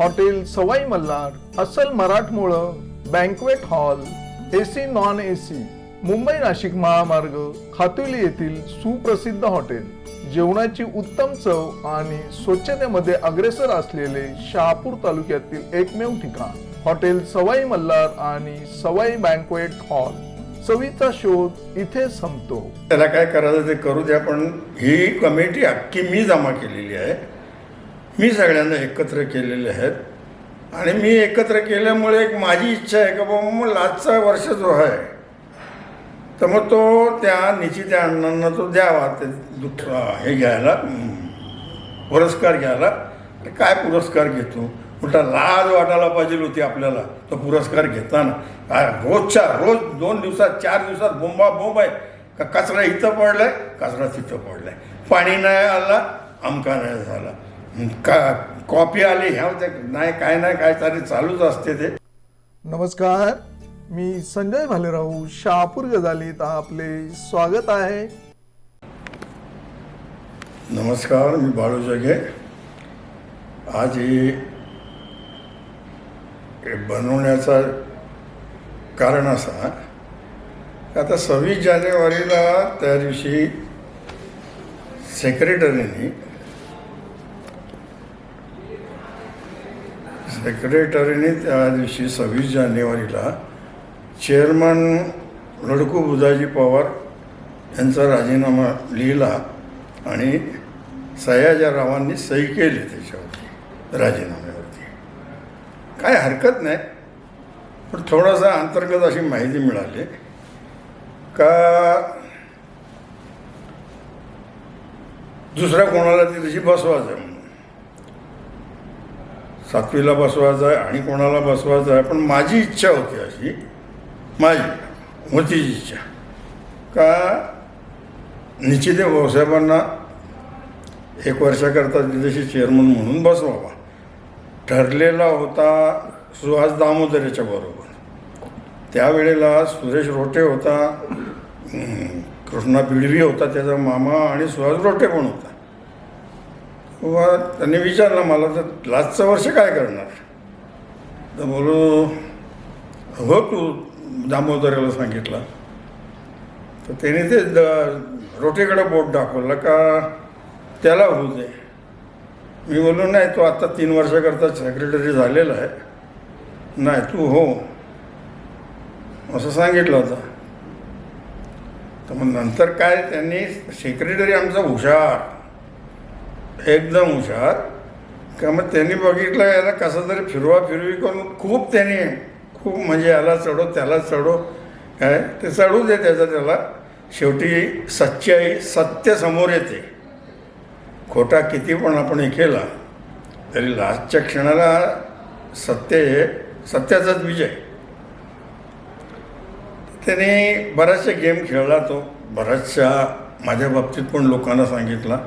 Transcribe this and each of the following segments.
Hotel Sawai Malhar अस्सल मराठमोळं banquet hall AC non AC Mumbai Nashik महामार्ग खातुली येथील सुप्रसिद्ध हॉटेल. जेवणाची उत्तम चव आणि स्वच्छतेमध्ये अग्रेसर असलेले शहापूर तालुक्यातील एकमेव ठिकाण. हॉटेल सवाई मल्हार आणि सवाई बँकवेट हॉल चवीचा शोध इथे संपतो. त्याला काय करायचं ते करू द्या पण ही कमिटी अख्खी मी जमा केलेली आहे. मी सगळ्यांना एकत्र केलेले आहेत. आणि मी एकत्र केल्यामुळे एक माझी इच्छा आहे का बाबा मग लाजचा वर्ष जो आहे तर मग तो त्या निश्चित्या अण्णांना तो द्यावा ते दुःख हे घ्यायला पुरस्कार घ्यायला. काय पुरस्कार घेतो? उलटा लाज वाटायला पाहिजे होती आपल्याला तो पुरस्कार घेताना. काय रोजच्या रोज दोन दिवसात चार दिवसात बोंबा बोंब आहे. का कचरा इथं पडलाय? कचरा तिथं पडलाय. पाणी नाही आला अमका नाही झाला. का कॉपी आली ह्या ते नाही काय नाही काय तरी चालूच असते ते. नमस्कार मी संजय भालेराव शहापूर गजालीत आपले स्वागत आहे. नमस्कार मी बाळू जगे. आज हे बनवण्याचा कारण असा आता सव्वीस जानेवारीला त्या दिवशी सेक्रेटरीने सेक्रेटरीने त्या दिवशी सव्वीस जानेवारीला चेअरमन लडकू बुधाजी पवार यांचा राजीनामा लिहिला आणि सयाजीरावांनी सही केली त्याच्यावरती राजीनाम्यावरती. काय हरकत नाही पण थोडासा अंतर्गत अशी माहिती मिळाली का दुसऱ्या कोणाला ती तशी बसवायचं सातवीला बसवायचं आहे आणि कोणाला बसवायचं आहे पण माझी इच्छा होती अशी. माझी मोतीची इच्छा. का निश्चित भाऊसाहेबांना एक वर्षाकरता तिथेशी चेअरमन म्हणून बसवावा. ठरलेला होता सुहास दामोदरेच्या बरोबर. त्यावेळेला सुरेश रोटे होता कृष्णा बिडवी होता त्याचा मामा आणि सुहास रोटे पण होता. व त्यांनी विचारलं मला तर लास्टचं वर्ष काय करणार? तर बोलू हो तू दामोदरेला सांगितलं. तर त्याने ते द रोटीकडे बोट दाखवलं का त्याला होऊ दे. मी बोललो नाही तो आत्ता तीन वर्षाकरता सेक्रेटरी झालेला आहे. नाही तू हो. असं सांगितलं होतं. तर मग नंतर काय त्यांनी सेक्रेटरी आमचा हुशार. एकदम हुशार. का मग त्यांनी बघितलं याला कसं तरी फिरवा फिरवी करून खूप त्यांनी खूप म्हणजे याला चढो त्याला चढो. काय? ते चढू दे त्याचा त्याला. शेवटी सच्चाई सत्य समोर येते. खोटा किती पण आपण हे केला तरी लास्टच्या क्षणाला सत्य हे सत्याचाच विजय. त्याने बऱ्याचशा गेम खेळला तो. बऱ्याचशा माझ्या बाबतीत पण लोकांना सांगितला.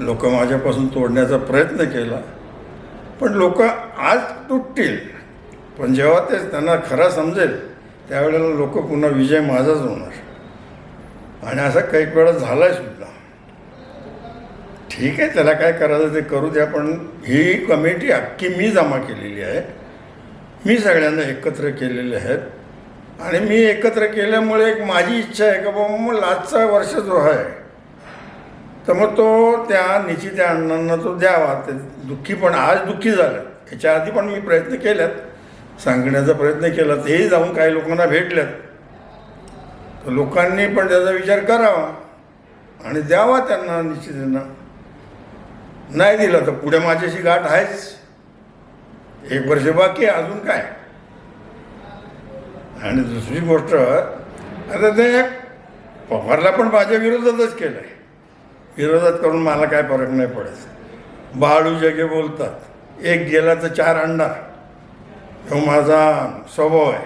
लोक माझ्यापासून तोडण्याचा प्रयत्न केला. पण लोक आज तुटतील. पण जेव्हा ते त्यांना खरा समजेल त्यावेळेला लोक पुन्हा विजय माझाच होणार. आणि असा काही वेळा झाला आहे सुद्धा. ठीक आहे त्याला काय करायचं ते करू द्या पण ही कमिटी अख्खी मी जमा केलेली आहे. मी सगळ्यांना एकत्र केलेले आहेत. आणि मी एकत्र केल्यामुळे एक माझी इच्छा आहे का बाबा मग लास्टचा वर्ष जो आहे तर मग तो त्या निश्चित्या अण्णांना तो द्यावा. ते दुःखी पण आज दुःखी झालं. याच्या आधी पण मी प्रयत्न केल्यात. सांगण्याचा प्रयत्न केला. तेही जाऊन काही लोकांना भेटल्यात. तर लोकांनी पण त्याचा विचार करावा आणि द्यावा त्यांना निश्चितीनं नाही दिलं तर पुढे माझ्याशी गाठ आहेच. एक वर्ष बाकी अजून काय? आणि दुसरी गोष्ट आता ते पवारला पण माझ्या विरोधातच केलं आहे विरोधात करून मला काय फरक नाही पडत बाळू जगे बोलतात एक गेला तर चार आणणार. तो माझा स्वभाव आहे.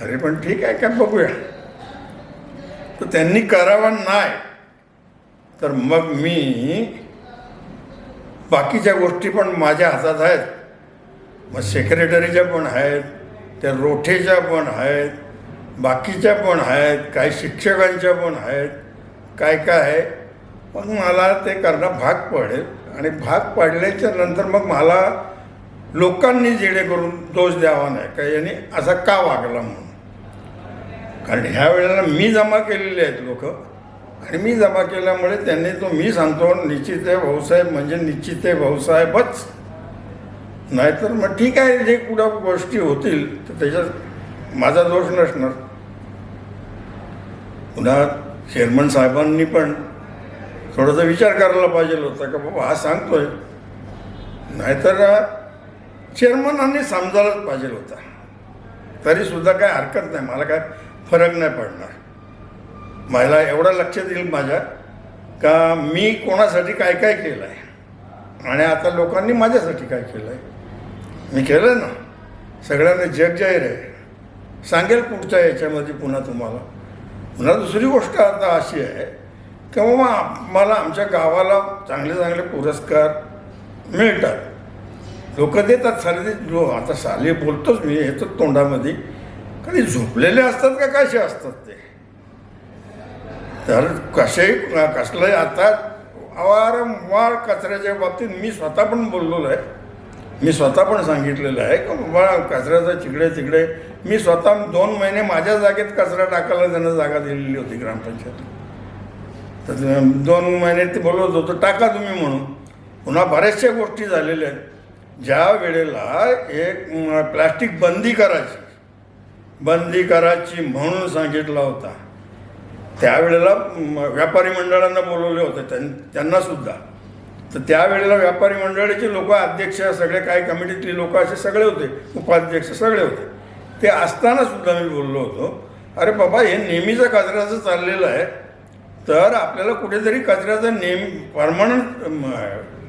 अरे पण ठीक आहे काय बघूया. तर त्यांनी करावा नाही तर मग मी बाकीच्या गोष्टी पण माझ्या हातात आहेत. मग सेक्रेटरीच्या पण आहेत त्या रोठेच्या पण आहेत बाकीच्या पण आहेत काही शिक्षकांच्या पण आहेत. काय काय आहे पण मला ते करणं भाग पडेल. आणि भाग पाडल्याच्या नंतर मग मला लोकांनी जेणेकरून दोष द्यावा नाही का यांनी असा का वागला म्हणून? कारण ह्या वेळेला मी जमा केलेले आहेत लोक. आणि मी जमा केल्यामुळे त्यांनी तो मी सांगतो निश्चित आहे भाऊसाहेब म्हणजे निश्चित आहे भाऊसाहेबच. नाहीतर मग ठीक आहे जे कुठं गोष्टी होतील तर त्याच्यात माझा दोष नसणार. पुन्हा चेअरमन साहेबांनी पण थोडासा विचार करायला पाहिजे होता का बाबा हा सांगतोय. नाहीतर चेअरमनांनी समजायलाच पाहिजे होता. तरीसुद्धा काय हरकत नाही मला काय फरक नाही पडणार. मला एवढं लक्षात येईल माझ्या का मी कोणासाठी काय काय केलं आहे आणि आता लोकांनी माझ्यासाठी काय केलं आहे मी केलं ना. सगळ्यांना जग जाहीर आहे. सांगेल पुढच्या याच्यामध्ये पुन्हा तुम्हाला. पुन्हा दुसरी गोष्ट आता अशी आहे की बाबा मला आमच्या गावाला चांगले चांगले पुरस्कार मिळतात. लोक देतात साले ते जो आता साले बोलतोच मी येतोच तोंडामध्ये. कधी झोपलेले असतात का कसे असतात ते? तर कसे कसलंही आता वारंवार कचऱ्याच्या बाबतीत मी स्वतः पण बोललेलो आहे. मी स्वतः पण सांगितलेलं आहे की बाबा कचऱ्याचा तिकडे तिकडे मी स्वतः दोन महिने माझ्या जागेत कचरा टाकायला त्यांना जागा दिलेली होती ग्रामपंचायत. तर दोन महिने ते बोलवत होतं टाका तुम्ही म्हणून. पुन्हा बऱ्याचशा गोष्टी झालेल्या आहेत. ज्या वेळेला एक प्लॅस्टिक प्लास्टिक बंदी करायची बंदी करायची म्हणून सांगितला होता त्यावेळेला व्यापारी मंडळांना बोलवले होते त्यां त्यांना सुद्धा. तर त्यावेळेला व्यापारी मंडळाचे लोक अध्यक्ष सगळे काही कमिटीतले लोक असे सगळे होते उपाध्यक्ष सगळे होते. ते असताना सुद्धा मी बोललो होतो अरे बाबा हे नेहमीचं कचऱ्याचं चाललेलं आहे तर आपल्याला कुठेतरी कचऱ्याचं नेम परमनंट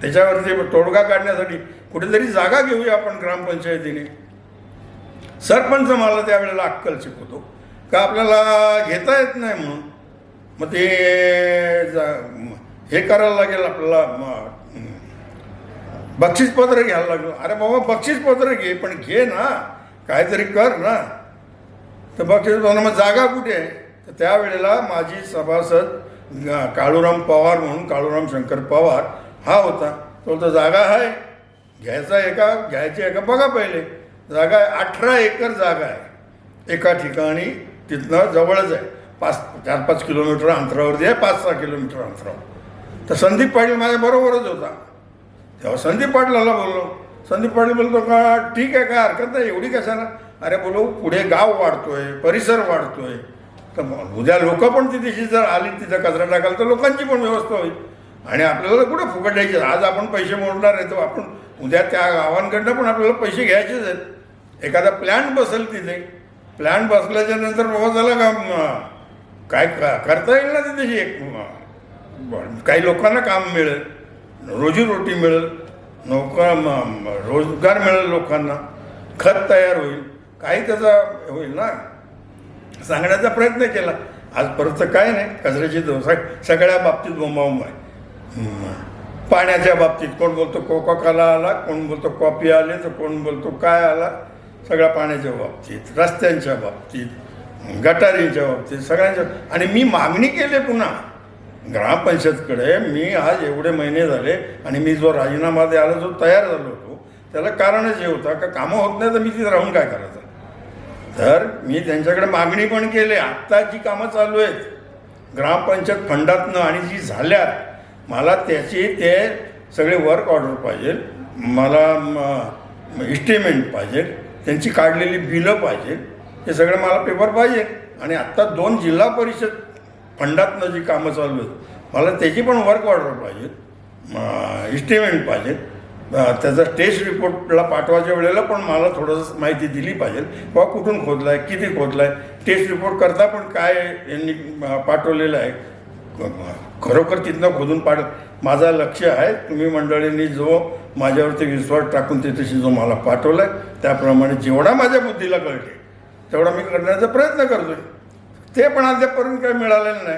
त्याच्यावरती तोडगा काढण्यासाठी कुठेतरी जागा घेऊया आपण ग्रामपंचायतीने. सरपंच मला त्यावेळेला अक्कल शिकवतो का आपल्याला घेता येत नाही म्हणून? मग ते जा- हे करायला लागेल आपल्याला म- बक्षीसपत्र घ्यायला लागलं. अरे बाबा बक्षीसपत्र घे पण घे ना. काहीतरी कर ना. तर बक्षीस मग जागा कुठे आहे? तर त्यावेळेला माझी सभासद काळूराम पवार म्हणून काळूराम शंकर पवार हा होता. तो तर जागा आहे. घ्यायचा आहे का? घ्यायची आहे का? बघा पहिले. जागा आहे. अठरा एकर जागा आहे. एका ठिकाणी तिथनं जवळच आहे. पाच चार पाच किलोमीटर अंतरावरती आहे. पाच सहा किलोमीटर अंतरावर. तर संदीप पाटील माझ्या बरोबरच होता. तेव्हा संदीप पाटलाला बोललो. संदीप पाटील बोलतो का ठीक आहे काय हरकत नाही एवढी कशाला? अरे बोलो पुढे गाव वाढतोय परिसर वाढतोय. तर मग उद्या लोक पण तिथेशी जर आली तिथं कचरा टाकाल तर लोकांची पण व्यवस्था होईल. आणि आपल्याला कुठं फुकट द्यायचे? आज आपण पैसे मोडणार आहे तर आपण उद्या त्या गावांकडनं पण आपल्याला पैसे घ्यायचेच आहेत. एखादा प्लॅन बसेल तिथे. प्लॅन बसल्याच्या नंतर बाबा झाला का? काय क- करता येईल ना तिथे एक काही लोकांना काम मिळेल रोजीरोटी मिळेल नोकर रोजगार मिळेल लोकांना खत तयार होईल काही त्याचा होईल ना? सांगण्याचा प्रयत्न केला. आज परत काय नाही कचऱ्याची सगळ्या बाबतीत बोंबाबोंब आहे. पाण्याच्या बाबतीत कोण बोलतो कोका कोला आला कोण बोलतो कॉफी आले तर कोण बोलतो काय आला? सगळ्या पाण्याच्या बाबतीत रस्त्यांच्या बाबतीत गटारींच्या बाबतीत सगळ्यांच्या आणि मी मागणी केली पुन्हा. ग्रामपंचायतकडे मी आज एवढे महिने झाले आणि मी जो राजीनामा द्यायला जो तयार झालो होतो त्याला कारणच हे होतं का कामं होत नाही तर मी तिथे राहून काय करायचं? तर मी त्यांच्याकडे मागणी पण केली आत्ता जी कामं चालू आहेत ग्रामपंचायत फंडातनं आणि जी झाल्यात मला त्याची ते सगळे वर्क ऑर्डर पाहिजे मला इस्टिमेंट पाहिजे त्यांची काढलेली बिलं पाहिजे हे सगळं मला पेपर पाहिजे. आणि आत्ता दोन जिल्हा परिषद फंडातनं जी कामं चालू आहेत मला त्याची पण वर्क ऑर्डर पाहिजे. इस्टिमेंट पाहिजे. त्याचा टेस्ट रिपोर्टला पाठवायच्या वेळेला पण मला थोडंसं माहिती दिली पाहिजे. बाबा कुठून खोदला आहे किती खोदला आहे टेस्ट रिपोर्ट करता पण काय यांनी पाठवलेलं आहे. खरोखर तिथनं खोदून पाड माझा लक्ष आहे. तुम्ही मंडळींनी जो माझ्यावरती विश्वास टाकून तिथेशी जो मला पाठवला आहे त्याप्रमाणे जेवढा माझ्या बुद्धीला कळते तेवढा मी करण्याचा प्रयत्न करतोय. ते पण अद्यापपर्यंत काही मिळालेलं नाही.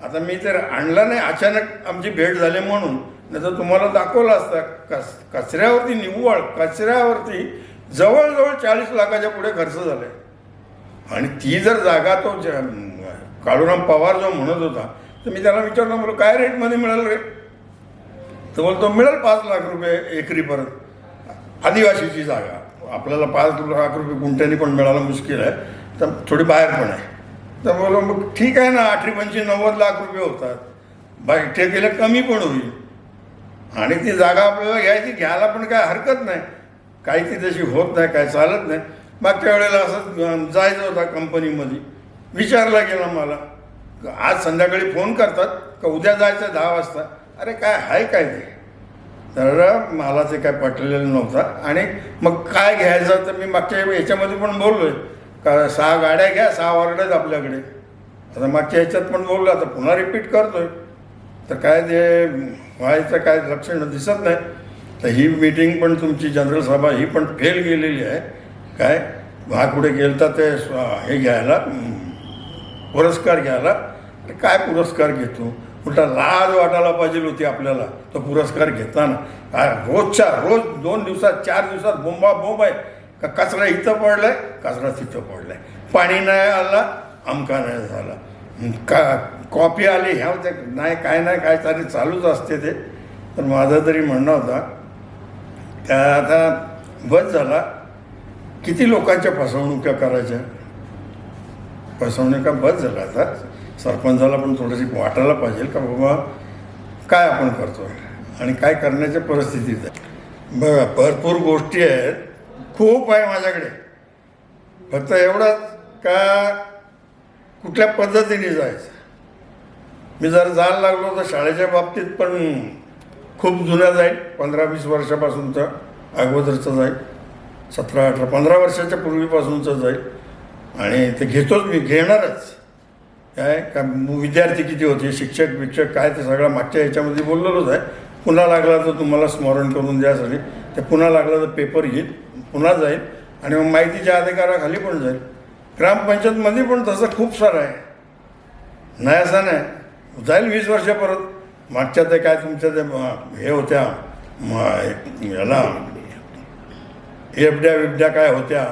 आता मी तर आणलं नाही अचानक आमची भेट झाली म्हणून नाही तर तुम्हाला दाखवलं असतं कच कचऱ्यावरती निव्वळ कचऱ्यावरती जवळजवळ चाळीस लाखाच्या पुढे खर्च झाले. आणि ती जर जागा तो काळूराम पवार जो म्हणत होता तर मी त्याला विचारलं म्हणलं काय रेटमध्ये मिळेल रे? तर बोलतो मिळेल पाच लाख रुपये एकरी परत आदिवासीची जागा. आपल्याला पाच लाख रुपये गुंठ्याने पण मिळायला मुश्किल आहे तर थोडी बाहेर पण आहे. तर बोला मग ठीक आहे ना आठरी पंचवीस नव्वद लाख रुपये होतात. बाकी ठेकेला कमी पण होईल. आणि ती जागा आपल्याला घ्यायची घ्यायला पण काय हरकत नाही. काही ती तशी होत नाही काय चालत नाही. मागच्या वेळेला असं जायचं होता कंपनीमध्ये. विचारला गेला मला. आज संध्याकाळी फोन करतात का उद्या जायचं दहा वाजता? अरे काय आहे काय ते तर मला ते काय पटलेलं नव्हतं. आणि मग काय घ्यायचं तर मी मागच्या याच्यामध्ये पण बोललो आहे का सहा गाड्या घ्या सहा ऑर्डर आहेत आपल्याकडे. आता मागच्या ह्याच्यात पण बोललो आता पुन्हा रिपीट करतोय. तर काय ते व्हायचं काय लक्षण दिसत नाही. तर ही मीटिंग पण तुमची जनरल सभा ही पण फेल गेलेली आहे. काय? हा कुठे गेलता ते हे घ्यायला पुरस्कार घ्यायला. काय पुरस्कार घेतो? उलटा लाज वाटायला पाहिजे होती आपल्याला तो पुरस्कार घेताना. काय रोजच्या रोज दोन दिवसात चार दिवसात बोंबा बोंब आहे. का कचरा इथं पडलाय? कचरा तिथं पडलाय. पाणी नाही आला अमका नाही झाला. का कॉपी आली ह्या ते नाही काय नाही काय तरी चालूच असते ते. तर माझं तरी म्हणणं होता त्या आता बस झाला. किती लोकांच्या फसवणुका करायच्या? फसवणुका बस झाला आता. सरपंचाला पण थोडीशी वाटायला पाहिजे का बाबा काय आपण करतो आणि काय करण्याच्या परिस्थितीत आहे? बघा भरपूर गोष्टी आहेत. खूप आहे माझ्याकडे. फक्त एवढंच का कुठल्या पद्धतीने जायचं? मी जर जायला लागलो तर शाळेच्या बाबतीत पण खूप जुन्या जाईल पंधरा वीस वर्षापासूनचं अगोदरचं जाईल सतरा अठरा पंधरा वर्षाच्या पूर्वीपासूनचं जाईल. आणि ते घेतोच मी घेणारच. काय? का विद्यार्थी किती होते शिक्षक बिक्षक काय ते सगळं मागच्या ह्याच्यामध्ये बोललेलोच आहे. पुन्हा लागला तर तुम्हाला स्मरण करून द्यासाठी ते पुन्हा लागला तर पेपर घेईल. पुन्हा जाईल आणि मग माहितीच्या अधिकाराखाली पण जाईल. ग्रामपंचायतमध्ये पण तसं खूप सारं आहे. नाही असं नाही. जाईल वीस वर्ष परत. मागच्या ते काय तुमच्या ते हे होत्या. याला. एफड्या बिबड्या काय होत्या?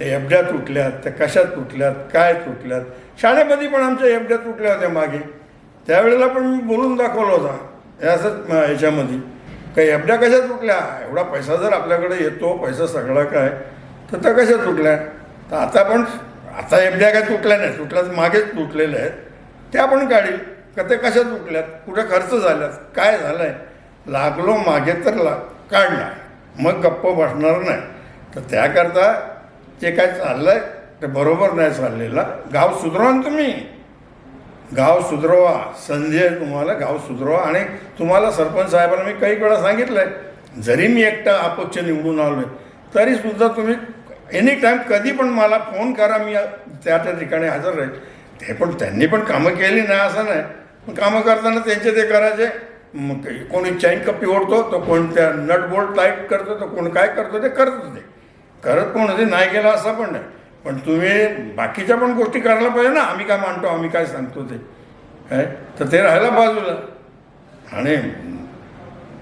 ते एफड्या तुटल्यात त्या कशा तुटल्यात काय तुटल्यात? शाळेमध्ये पण आमच्या एफड्या तुटल्या होत्या मागे. त्यावेळेला पण मी बोलून दाखवलं होता. हे असंच याच्यामध्ये. काय काही एफड्या कशा तुटल्या? एवढा पैसा जर आपल्याकडे येतो पैसा सगळा काय तर त्या कशा तुटल्या? तर आता पण आता एफड्या काय तुटल्या नाही तुटल्या तर मागेच तुटलेल्या आहेत. त्या पण काढील. का ते कशा तुटल्यात? कुठे खर्च झाल्यात? काय झालं आहे लागलो मागे तर ला काढणार. मग गप्प बसणार नाही. तर त्याकरता जे काय चाललं आहे ते बरोबर नाही चाललेलं. गाव सुधरवा तुम्ही. गाव सुधरवा संधी आहे तुम्हाला गाव सुधरवा. आणि तुम्हाला सरपंच साहेबांना मी काही वेळा सांगितलं आहे जरी मी एकटा अपक्ष निवडून आलो आहे तरीसुद्धा तुम्ही एनी टाईम कधी पण मला फोन करा मी त्या त्या ठिकाणी हजर राहील. ते पण त्यांनी पण कामं केली नाही असं नाही. पण कामं करताना त्यांचे ते करायचे. मग कोणी चैन कप्पी ओढतो तर कोण त्या नट बोल्ट टाईट करतो तर कोण काय करतो ते करत होते. करत कोण होते नाही केलं असं पण नाही. पण तुम्ही बाकीच्या पण गोष्टी करायला पाहिजे ना. आम्ही काय मानतो आम्ही काय सांगतो ते. काय तर ते राहायला बाजूला आणि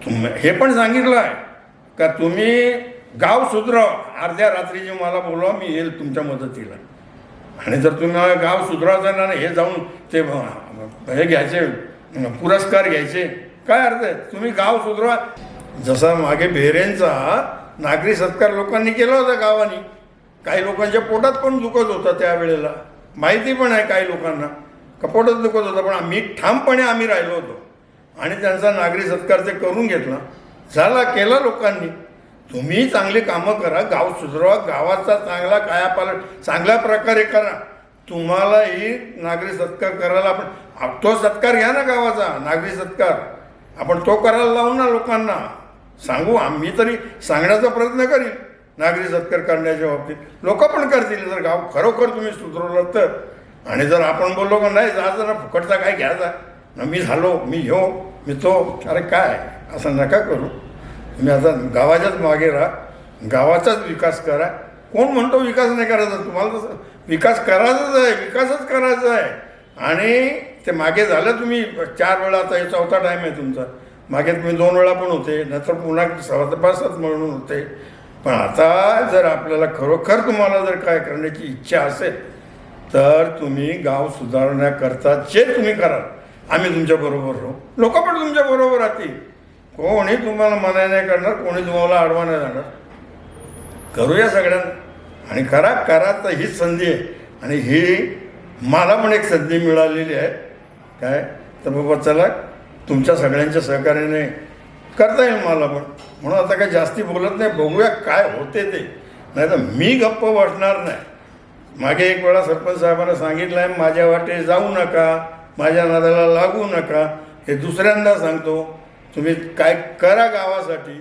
तुम हे पण सांगितलं आहे. का तुम्ही गाव सुधराव अर्ध्या रात्रीची मला बोलवा मी येईल तुमच्या मदतीला. आणि जर तुम्ही गाव सुधरावचं ना हे जाऊन ते हे घ्यायचे पुरस्कार घ्यायचे काय अर्थ आहे? तुम्ही गाव सुधरवा जसा मागे भेरेंचा नागरी सत्कार लोकांनी केला होता गावानी. काही लोकांच्या पोटात पण दुखत होतं त्यावेळेला माहिती पण आहे काही लोकांना. कपोटात दुखत होतं पण आम्ही ठामपणे आम्ही राहिलो होतो. आणि त्यांचा नागरी सत्कार ते करून घेतला. झाला केला लोकांनी. तुम्ही चांगली कामं करा गाव सुधरवा गावाचा चांगला कायापालट चांगल्या प्रकारे करा. तुम्हालाही नागरी सत्कार करायला आपण आप- तो सत्कार घ्या ना गावाचा नागरी सत्कार. आपण तो करायला लावू ना लोकांना. सांगू आम्ही तरी सांगण्याचा प्रयत्न करीन. नागरी सत्कार करण्याच्या बाबतीत. लोक पण करतील. जर गाव खरोखर तुम्ही सुधरवलं तर. आणि जर आपण बोललो का नाही जा जरा फुकटचा काय घ्यायचा ना मी झालो मी हो मी तो. अरे काय? असं नका करू. तुम्ही आता गावाच्याच मागे राहा. गावाचाच विकास करा. कोण म्हणतो विकास नाही करायचा? तुम्हाला तसं विकास करायचाच आहे. विकासच करायचा आहे. आणि ते मागे झालं तुम्ही चार वेळा आता हे चौथा टाईम आहे तुमचा. मागे तुम्ही दोन वेळा पण होते. नंतर पुन्हा सहा पासच म्हणून होते. पण आता जर आपल्याला खरोखर तुम्हाला जर काय करण्याची इच्छा असेल तर तुम्ही गाव सुधारण्याकरता जे तुम्ही कराल आम्ही तुमच्या बरोबर राहू. लोक पण तुमच्या बरोबर राहतील. कोणी तुम्हाला मना नाही करणार कोणी तुम्हाला आडवा नाही जाणार. करूया सगळ्यांना. आणि करा करा तर हीच संधी आहे. आणि ही मला पण एक संधी मिळालेली आहे. काय? तर बाबा चला तुमच्या सगळ्यांच्या सहकार्याने करता येईल मला पण म्हणून आता काही जास्ती बोलत नाही. बघूया काय होते ते. नाही तर मी गप्प बसणार नाही. मागे एक वेळा सरपंच साहेबांना सांगितलं आहे माझ्या वाटे जाऊ नका माझ्या नादाला लागू नका. हे दुसऱ्यांदा सांगतो. तुम्ही काय करा गावासाठी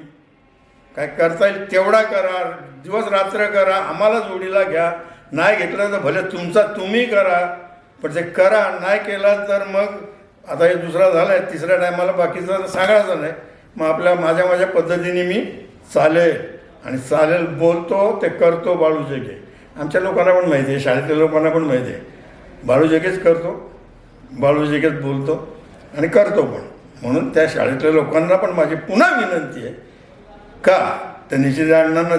काय करता येईल तेवढा करा दिवस रात्र करा आम्हाला जोडीला घ्या. नाही घेतलं तर भले तुमचा तुम्ही करा पण ते करा. नाही केला तर मग आता हे दुसरा झाला आहे तिसऱ्या टायमाला बाकीचं सांगायचं नाही. मग आपल्या माझ्या माझ्या पद्धतीने मी चालेल. आणि चालेल बोलतो ते करतो बाळू जगे. आमच्या लोकांना पण माहिती आहे शाळेतल्या लोकांना पण माहिती आहे. बाळू जगेच करतो बाळू जगेच बोलतो आणि करतो पण. म्हणून त्या शाळेतल्या लोकांना पण माझी पुन्हा विनंती आहे का तर निश्चित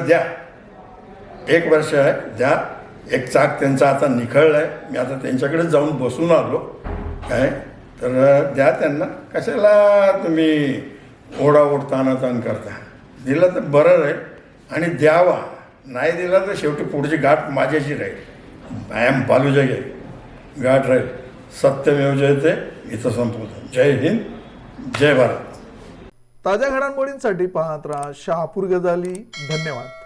द्या. एक वर्ष आहे द्या. एक चाक त्यांचा आता निखळला आहे मी आता त्यांच्याकडे जाऊन बसून आलो. काय? तर द्या त्यांना. कशाला तुम्ही ओढाओढ तण करता. दिला तर बरं राहील आणि द्यावा. नाही दिला तर शेवटी पुढची गाठ माझ्याशी राहील. आय एम बालूजगे गाठ राहील. सत्यमेव जयते. इथं संपवतो जय हिंद. जय भारत. ताज्या घडामोडींसाठी पाहत राहा शहापूर गजाली. धन्यवाद.